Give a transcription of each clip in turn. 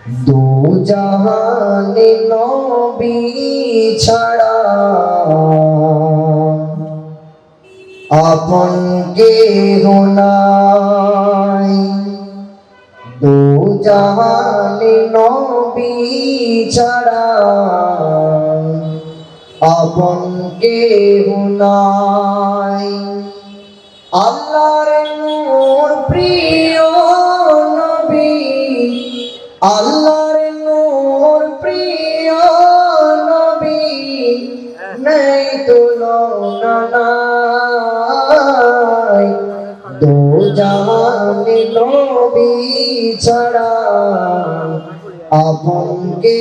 দু জাহানে নবী ছাড়া আপন কে নাই। দু জাহানে নবী ছাড়া আপন কে নাই। আল্লাহর নূর প্রিয় নাই দো জাহানে নবী ছাড়া আপন কে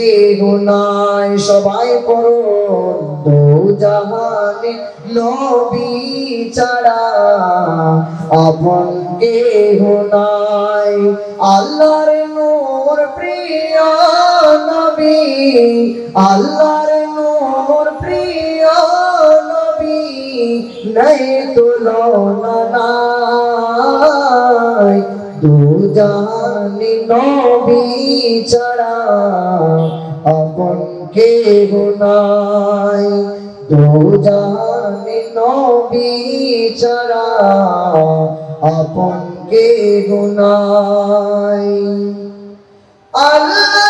নাই, সবাই পড়ো দো জাহানে নবী ছাড়া আপন কে নাই। আল্লাহর নূর প্রিয় নবী, আল্লাহর নূর প্রিয় নাই তুলনা নাই। দু জানি নবী ছাড়া আপন কে নাই। দু জানি নবী ছাড়া আপন কে নাই। আল্লাহ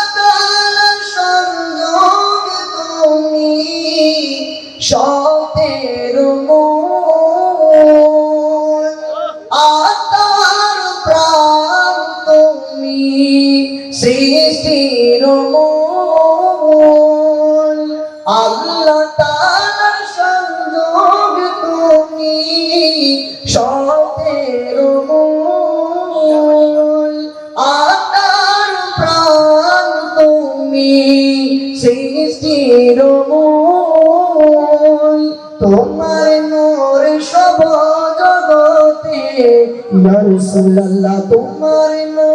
সৃষ্টির মূল। আল্লাহ তাআলা সংযোগ তুমি সতের মূল। আতার প্রাণ তুমি সৃষ্টির মূল। তোমার নূর সব জগতে, ইয়া তোমার নূর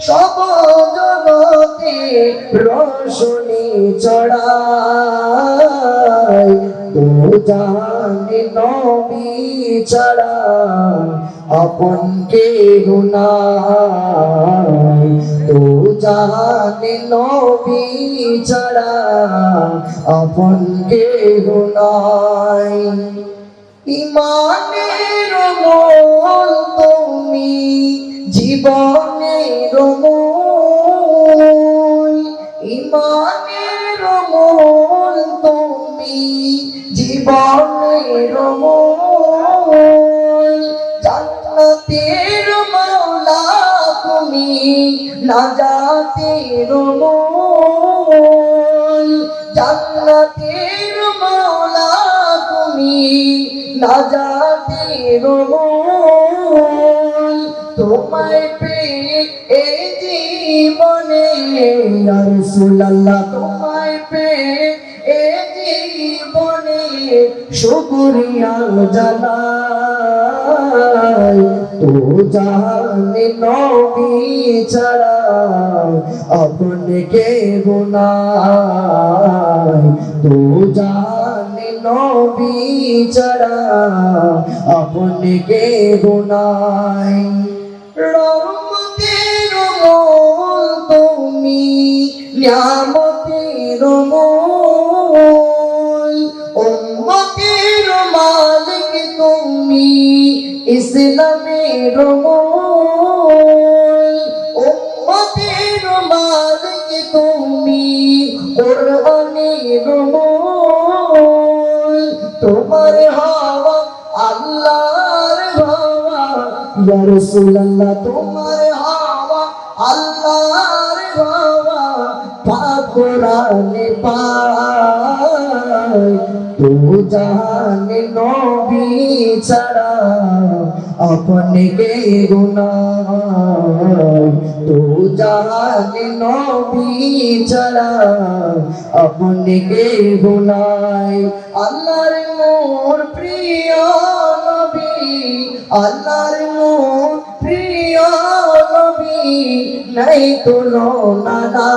সব জগতে রোশনি চড়ায় তো জানে নবী ছাড়া আপন কে গুনাই তো জানে নবী ছাড়া আপন কে গুনাই ইমানের মোল তুমি জীবনের মোল ইমানের মোল তুমি। জীবনের মোল জান্নাতের মাওলা তুমি নাজাতের মোল জান্নাতের মাওলা তুমি নাজাতের মোল তোমায় পেয়ে এই জীবনে রাসূলুল্লাহ, তোমায় পেয়ে এই জীবনে শুকরিয়া জানাই। তো জানে নবী ছাড়া আপন কে গুনাই তো জানে নবী ছাড়া আপন কে গুনাই রহমতের মোল তুমি, নিয়ামতের মোল উম্মতের মালিক তুমি, ইসলামের মোল উম্মতের মালিক তুমি, কোরআনের মোল তোমার হাওয়া আল্লাহর হাওয়া ইয়া রাসূলুল্লাহ, তোমার হাওয়া আল্লাহর হাওয়া পাক কোরআনে পায় তো জাহানে নবী ছাড়া কে গুনাই তো জাহানে নবী ছাড়া আপনে কে গুনাই আল্লাহর মোর প্রিয় নবী আল্লাহর মোর প্রিয় নবী নাই তুলনা